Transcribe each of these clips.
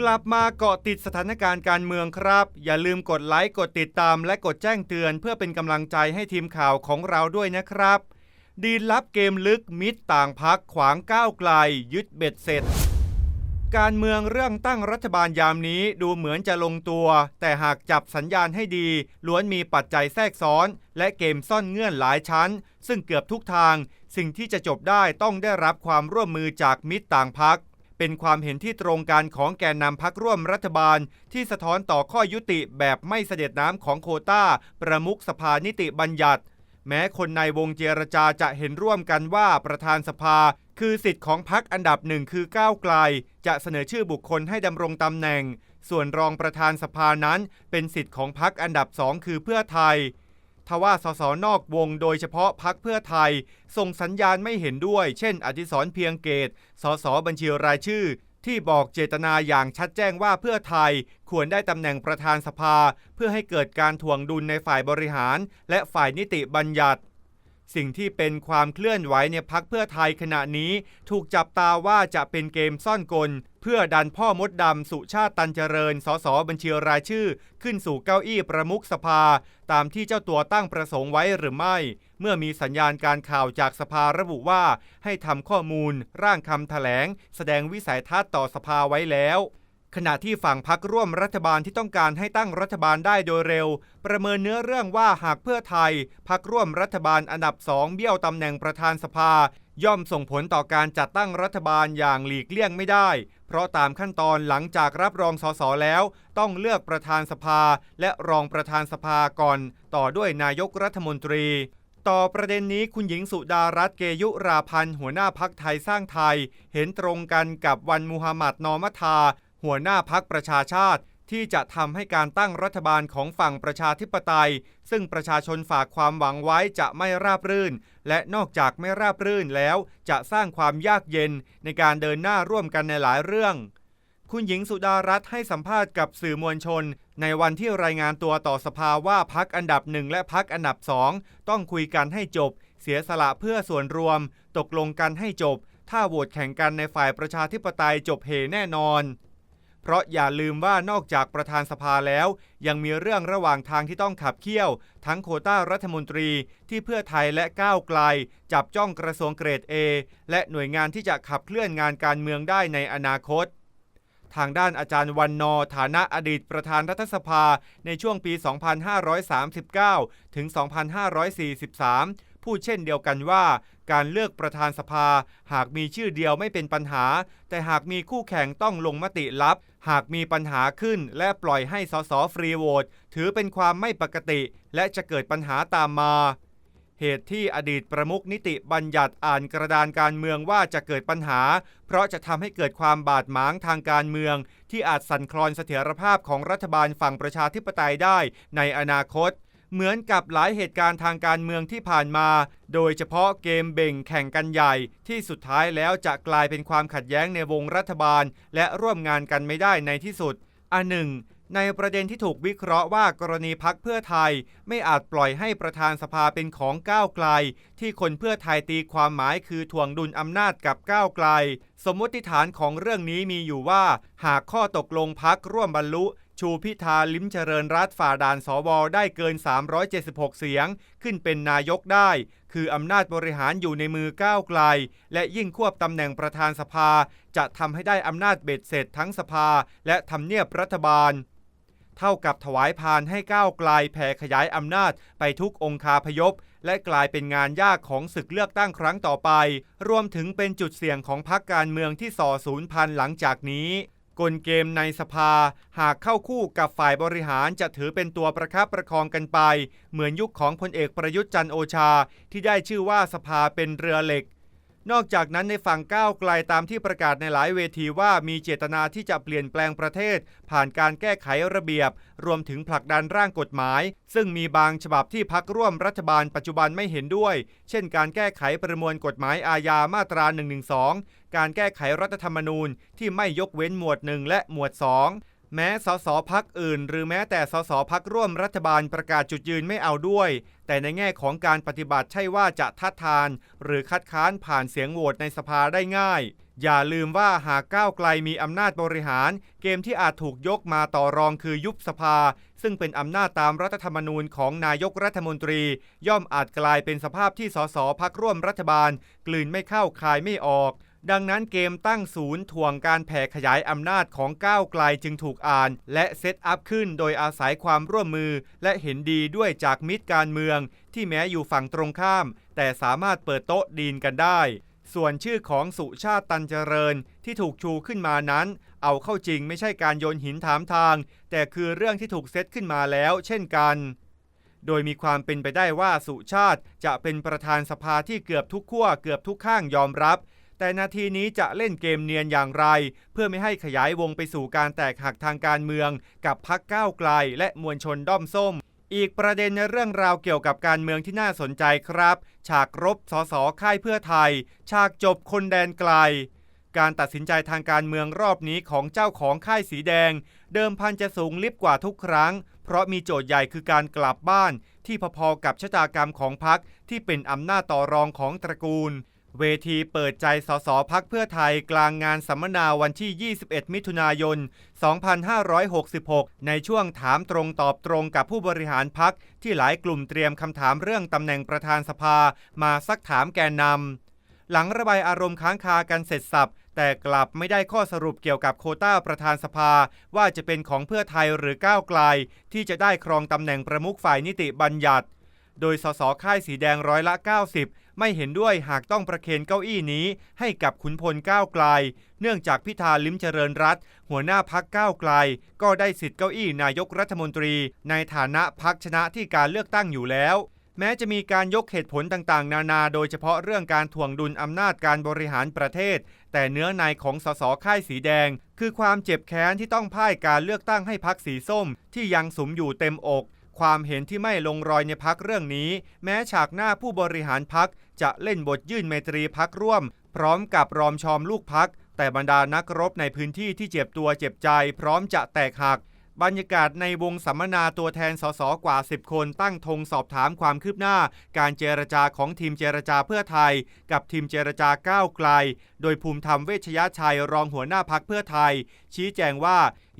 กลับมาเกาะติดสถานการณ์การเมืองครับ อย่าลืมกดไลค์กดติดตามและกดแจ้งเตือน เพื่อเป็นกำลังใจให้ทีมข่าวของเราด้วยนะครับ ดีลับเกมลึกมิตรต่างพักขวางก้าวไกล ยึดเบ็ดเสร็จ การเมืองเรื่องตั้งรัฐบาลยามนี้ดูเหมือนจะลงตัว แต่หากจับสัญญาณให้ดี ล้วนมีปัจจัยแทรกซ้อน และเกมซ่อนเงื่อนหลายชั้น ซึ่งเกือบทุกทาง สิ่งที่จะจบได้ต้องได้รับความร่วมมือจากมิตรต่างพัก เป็นความเห็นที่ตรงกันของแกนนำพักร่วมรัฐบาล ที่สะท้อนต่อข้อยุติแบบไม่เสด็จน้ำของโคต้า ประมุขสภานิติบัญญัติ แม้คนในวงเจรจาจะเห็นร่วมกันว่าประธานสภา คือสิทธิ์ของพักอันดับหนึ่งคือก้าวไกล จะเสนอชื่อบุคคลให้ดำรงตำแหน่ง ส่วนรองประธานสภานั้น เป็นสิทธิ์ของพักอันดับสองคือเพื่อไทย ทว่าสสนอกวงโดยเฉพาะพักเพื่อไทย ส่งสัญญาณไม่เห็นด้วย เช่น อธิสรเพียงเกตสสบัญชีรายชื่อ ที่บอกเจตนาอย่างชัดแจ้งว่าเพื่อไทย ควรได้ตำแหน่งประธานสภา เพื่อให้เกิดการถ่วงดุลในฝ่ายบริหาร และฝ่ายนิติบัญญัติ สิ่งที่เป็นความเคลื่อนไหวในพักเพื่อไทยขณะนี้ ถูกจับตาว่าจะเป็นเกมซ่อนกล เพื่อดันพ่อมดดำสุชาติตันเจริญสสบัญชีรายชื่อ ขึ้นสู่เก้าอี้ประมุขสภา ตามที่เจ้าตัวตั้งประสงค์ไว้หรือไม่ เมื่อมีสัญญาณการข่าวจากสภาระบุว่า ให้ทำข้อมูล ร่างคำแถลง แสดงวิสัยทัศน์ต่อสภาไว้แล้ว ขณะที่ฝั่งพักร่วมรัฐบาลที่ต้องการให้ตั้งรัฐบาลได้โดยเร็ว ประเมินเนื้อเรื่องว่าหากเพื่อไทย พักร่วมรัฐบาลอันดับสองเบี้ยวตำแหน่งประธานสภา ย่อมส่งผลต่อการจัดตั้งรัฐบาลอย่างหลีกเลี่ยงไม่ได้ เพราะตามขั้นตอนหลังจากรับรองสสแล้ว ต้องเลือกประธานสภาและรองประธานสภาก่อน ต่อด้วยนายกรัฐมนตรีต่อประเด็นนี้คุณหญิงสุดารัตน์เกยุราพันธ์หัวหน้าพักไทยสร้างไทย เห็นตรงกันกับวันมูฮัมหมัดนอมัทา หัวหน้าพักประชาชาติที่จะทำให้การตั้งรัฐบาลของฝั่งประชาธิปไตย ซึ่งประชาชนฝากความหวังไว้จะไม่ราบรื่น และนอกจากไม่ราบรื่นแล้ว จะสร้างความยากเย็นในการเดินหน้าร่วมกันในหลายเรื่อง คุณหญิงสุดารัตน์ให้สัมภาษณ์กับสื่อมวลชน ในวันที่รายงานตัวต่อสภาว่าพักอันดับหนึ่งและพักอันดับสองต้องคุยกันให้จบ เสียสละเพื่อส่วนรวม ตกลงกันให้จบ ถ้าโหวตแข่งกันในฝ่ายประชาธิปไตยจบเหแน่นอน เพราะอย่าลืมว่านอกจากประธานสภาแล้ว ยังมีเรื่องระหว่างทางที่ต้องขับเคี่ยว ทั้งโคต้ารัฐมนตรีที่เพื่อไทยและก้าวไกล จับจ้องกระทรวงเกรด A และหน่วยงานที่จะขับเคลื่อนงานการเมืองได้ในอนาคตทางด้านอาจารย์วันนอฐานะอดีตประธานรัฐสภาในช่วงปี 2539 ถึง 2543 พูดเช่นเดียวกันว่า การเลือกประธานสภา หากมีชื่อเดียวไม่เป็นปัญหา แต่หากมีคู่แข่งต้องลงมติลับ หากมีปัญหาขึ้นและปล่อยให้สสฟรีโหวตถือเป็นความไม่ปกติ และจะเกิดปัญหาตามมาเหตุที่อดีตประมุขนิติบัญญัติอ่านกระดานการเมืองว่าจะเกิดปัญหา เพราะจะทำให้เกิดความบาดหมางทางการเมือง ที่อาจสั่นคลอนเสถียรภาพของรัฐบาลฝั่งประชาธิปไตยได้ในอนาคต เหมือนกับหลายเหตุการณ์ทางการเมืองที่ผ่านมา โดยเฉพาะเกมเบ่งแข่งกันใหญ่ ที่สุดท้ายแล้วจะกลายเป็นความขัดแย้งในวงรัฐบาล และร่วมงานกันไม่ได้ในที่สุด อันหนึ่งในประเด็นที่ถูกวิเคราะห์ว่ากรณีพักเพื่อไทย ไม่อาจปล่อยให้ประธานสภาเป็นของก้าวไกล ที่คนเพื่อไทยตีความหมายคือถ่วงดุลอำนาจกับก้าวไกล สมมติฐานของเรื่องนี้มีอยู่ว่า หากข้อตกลงพักร่วมบรรลุ ชูพิธาลิ้มเจริญรัฐฝ่าด่านสวได้เกิน 376 เสียง ขึ้นเป็นนายกได้ คืออำนาจบริหารอยู่ในมือก้าวไกล และยิ่งควบตำแหน่งประธานสภา จะทำให้ได้อำนาจเบ็ดเสร็จทั้งสภา และทำเนียบรัฐบาล เท่ากับถวายพานให้ก้าวไกลแผ่ขยายอำนาจไปทุกองคาพยพ และกลายเป็นงานยากของศึกเลือกตั้งครั้งต่อไป รวมถึงเป็นจุดเสี่ยงของพรรคการเมืองที่ส่อศูนย์พันหลังจากนี้ กลเกมในสภาหากเข้าคู่กับฝ่ายบริหารจะถือเป็นตัวประคับประคองกันไป เหมือนยุคของพลเอกประยุทธ์จันโอชา ที่ได้ชื่อว่าสภาเป็นเรือเหล็ก นอกจากนั้นในฝั่งก้าวไกลตามที่ประกาศในหลายเวทีว่ามีเจตนาที่จะเปลี่ยนแปลงประเทศ ผ่านการแก้ไขระเบียบ รวมถึงผลักดันร่างกฎหมาย ซึ่งมีบางฉบับที่พักร่วมรัฐบาลปัจจุบันไม่เห็นด้วย เช่น การแก้ไขประมวลกฎหมายอาญามาตรา 112 การแก้ไขรัฐธรรมนูญที่ไม่ยกเว้นหมวด 1 และหมวด 2 แม้สสพักอื่น หรือแม้แต่สสพักร่วมรัฐบาลประกาศจุดยืนไม่เอาด้วย แต่ในแง่ของการปฏิบัติใช่ว่าจะทัดทาน หรือคัดค้านผ่านเสียงโหวตในสภาได้ง่าย อย่าลืมว่าหากก้าวไกลมีอำนาจบริหาร เกมที่อาจถูกยกมาต่อรองคือยุบสภา ซึ่งเป็นอำนาจตามรัฐธรรมนูญของนายกรัฐมนตรี ย่อมอาจกลายเป็นสภาพที่สสพักร่วมรัฐบาล กลืนไม่เข้าคายไม่ออก ดังนั้นเกมตั้งศูนย์ถ่วงการแผ่ขยายอำนาจของก้าวไกลจึงถูกอ่าน และเซตอัพขึ้นโดยอาศัยความร่วมมือ และเห็นดีด้วยจากมิตรการเมือง ที่แม้อยู่ฝั่งตรงข้าม แต่สามารถเปิดโต๊ะดีนกันได้ ส่วนชื่อของสุชาติตันเจริญที่ถูกชูขึ้นมานั้น เอาเข้าจริงไม่ใช่การโยนหินถามทาง แต่คือเรื่องที่ถูกเซตขึ้นมาแล้ว เช่นกันโดยมีความเป็นไปได้ว่าสุชาติจะเป็นประธานสภาที่เกือบทุกขั้วเกือบทุกข้างยอมรับ แต่นาทีนี้จะเล่นเกมเนียนอย่างไร เพื่อไม่ให้ขยายวงไปสู่การแตกหักทางการเมือง กับพักก้าวไกล และมวลชนด้อมส้ม อีกประเด็นในเรื่องราวเกี่ยวกับการเมืองที่น่าสนใจครับ ฉากรบสสค่ายเพื่อไทย ฉากจบคนแดนไกลการตัดสินใจทางการเมืองรอบนี้ของเจ้าของค่ายสีแดง เดิมพันจะสูงลิบกว่าทุกครั้ง เพราะมีโจทย์ใหญ่คือการกลับบ้าน ที่พอๆกับชะตากรรมของพักที่เป็นอำนาจต่อรองของตระกูล เวทีเปิดใจสสพักเพื่อไทยกลางงานสัมมนาวันที่ 21 มิถุนายน 2566 ในช่วงถามตรงตอบตรงกับผู้บริหารพักที่หลายกลุ่มเตรียมคำถามเรื่องตำแหน่งประธานสภามาซักถามแกนนำ หลังระบายอารมณ์ค้างคากันเสร็จสับ แต่กลับไม่ได้ข้อสรุปเกี่ยวกับโคต้าประธานสภา ว่าจะเป็นของเพื่อไทยหรือก้าวไกล ที่จะได้ครองตำแหน่งประมุขฝ่ายนิติบัญญัติ โดยสสค่ายสีแดงร้อยละ 90 ไม่เห็นด้วยหากต้องประเคนเก้าอี้นี้ให้กับขุนพลก้าวไกล เนื่องจากพิธาลิ้มเจริญรัตหัวหน้าพักก้าวไกล ก็ได้สิทธิ์เก้าอี้นายกรัฐมนตรี ในฐานะพักชนะที่การเลือกตั้งอยู่แล้วแม้จะมีการยกเหตุผลต่างๆ นานา โดยเฉพาะเรื่องการถ่วงดุลอำนาจการบริหารประเทศ แต่เนื้อในของสสค่ายสีแดง คือความเจ็บแค้นที่ต้องพ่ายการเลือกตั้งให้พักสีส้ม ที่ยังสมอยู่เต็มอก ความเห็นที่ไม่ลงรอยในพักเรื่องนี้ แม้ฉากหน้าผู้บริหารพัก จะเล่นบทยื่นเมตรีพักร่วม พร้อมกับรอมชอมลูกพัก แต่บรรดานักรบในพื้นที่ที่เจ็บตัวเจ็บใจ พร้อมจะแตกหัก บรรยากาศในวงสัมมนาตัวแทนสสกว่า 10 คนตั้งธงสอบถามความคืบหน้า การเจรจาของทีมเจรจาเพื่อไทย กับทีมเจรจาก้าวไกล โดยภูมิธรรมเวชยชัยรองหัวหน้าพักเพื่อไทย ชี้แจงว่า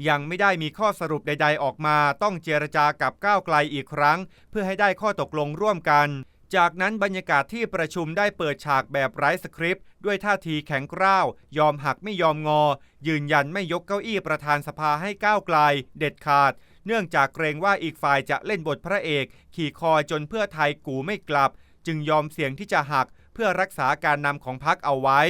ยังไม่ได้มีข้อสรุปใด ๆ ออกมา ต้องเจรจากับก้าวไกลอีกครั้ง เพื่อให้ได้ข้อตกลงร่วมกัน จากนั้นบรรยากาศที่ประชุมได้เปิดฉากแบบไร้สคริปต์ด้วยท่าทีแข็งกร้าว ยอมหักไม่ยอมงอ ยืนยันไม่ยกเก้าอี้ประธานสภาให้ก้าวไกล เด็ดขาด เนื่องจากเกรงว่าอีกฝ่ายจะเล่นบทพระเอก ขี่คอจนเพื่อไทยกูไม่กลับ จึงยอมเสี่ยงที่จะหักเพื่อรักษาการนำของพักเอาไว้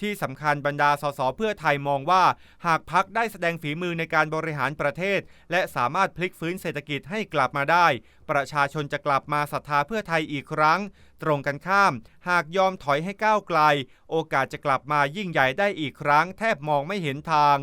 ที่สำคัญบรรดาสสเพื่อไทยมองว่า หากพักได้แสดงฝีมือในการบริหารประเทศ และสามารถพลิกฟื้นเศรษฐกิจให้กลับมาได้ ประชาชนจะกลับมาศรัทธาเพื่อไทยอีกครั้ง ตรงกันข้าม หากยอมถอยให้ก้าวไกล โอกาสจะกลับมายิ่งใหญ่ได้อีกครั้ง แทบมองไม่เห็นทาง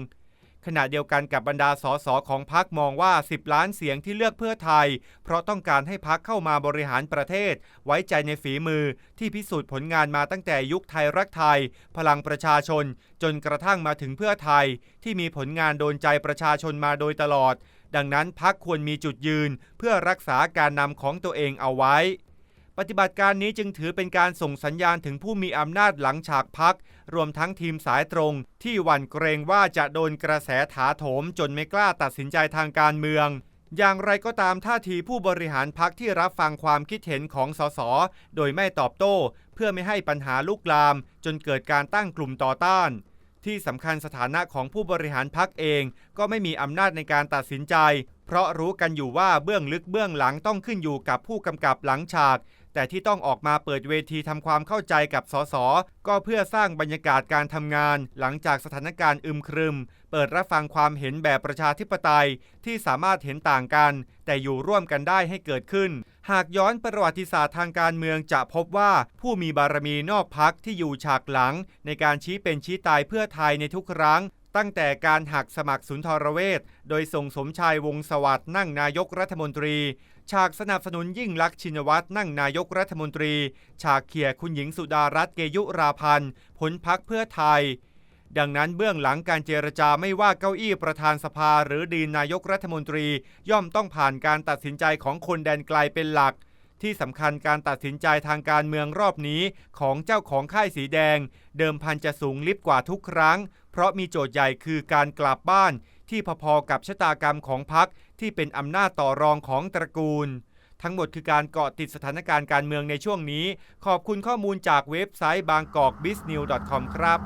ขณะเดียวกันกับบรรดาสสของพักมองว่า 10 ล้านเสียงที่เลือกเพื่อไทย เพราะต้องการให้พักเข้ามาบริหารประเทศ ไว้ใจในฝีมือที่พิสูจน์ผลงานมาตั้งแต่ยุคไทยรักไทย พลังประชาชน จนกระทั่งมาถึงเพื่อไทย ที่มีผลงานโดนใจประชาชนมาโดยตลอด ดังนั้นพักควรมีจุดยืน เพื่อรักษาการนำของตัวเองเอาไว้ ปฏิบัติการนี้จึงถือเป็นการส่งสัญญาณถึงผู้มีอำนาจหลังฉากพัก รวมทั้งทีมสายตรง ที่หวั่นเกรงว่าจะโดนกระแสถาโถมจนไม่กล้าตัดสินใจทางการเมือง อย่างไรก็ตามท่าทีผู้บริหารพักที่รับฟังความคิดเห็นของสส โดยไม่ตอบโต้ เพื่อไม่ให้ปัญหาลุกลาม จนเกิดการตั้งกลุ่มต่อต้าน ที่สำคัญสถานะของผู้บริหารพักเอง ก็ไม่มีอำนาจในการตัดสินใจ เพราะรู้กันอยู่ว่าเบื้องลึกเบื้องหลังต้องขึ้นอยู่กับผู้กำกับหลังฉาก แต่ที่ต้องออกมาเปิดเวทีทำความเข้าใจกับสส ก็เพื่อสร้างบรรยากาศการทำงาน หลังจากสถานการณ์อึมครึม เปิดรับฟังความเห็นแบบประชาธิปไตยที่สามารถเห็นต่างกัน แต่อยู่ร่วมกันได้ให้เกิดขึ้น หากย้อนประวัติศาสตร์ทางการเมืองจะพบว่าผู้มีบารมีนอกพักที่อยู่ฉากหลัง ในการชี้เป็นชี้ตายเพื่อไทยในทุกครั้ง ตั้งแต่การหักสมัครสุนทรเวชโดยส่งสมชายวงสวัสด์นั่งนายกรัฐมนตรี ฉากสนับสนุนยิ่งลักษณ์ชินวัตรนั่งนายกรัฐมนตรี ฉากเขี่ยคุณหญิงสุดารัตน์เกยุราพันธ์ผลพักเพื่อไทย ดังนั้นเบื้องหลังการเจรจาไม่ว่าเก้าอี้ประธานสภาหรือดีนนายกรัฐมนตรี ย่อมต้องผ่านการตัดสินใจของคนแดนไกลเป็นหลัก ที่สำคัญการตัดสินใจทางการเมืองรอบนี้ของเจ้าของค่ายสีแดง เดิมพันจะสูงลิบกว่าทุกครั้ง เพราะมีโจทย์ใหญ่คือการกลับบ้าน ที่พอๆกับชะตากรรมของพักที่เป็นอำนาจต่อรองของตระกูล ทั้งหมดคือการเกาะติดสถานการณ์การเมืองในช่วงนี้ ขอบคุณข้อมูลจากเว็บไซต์บางกอกบิสนิว .com ครับ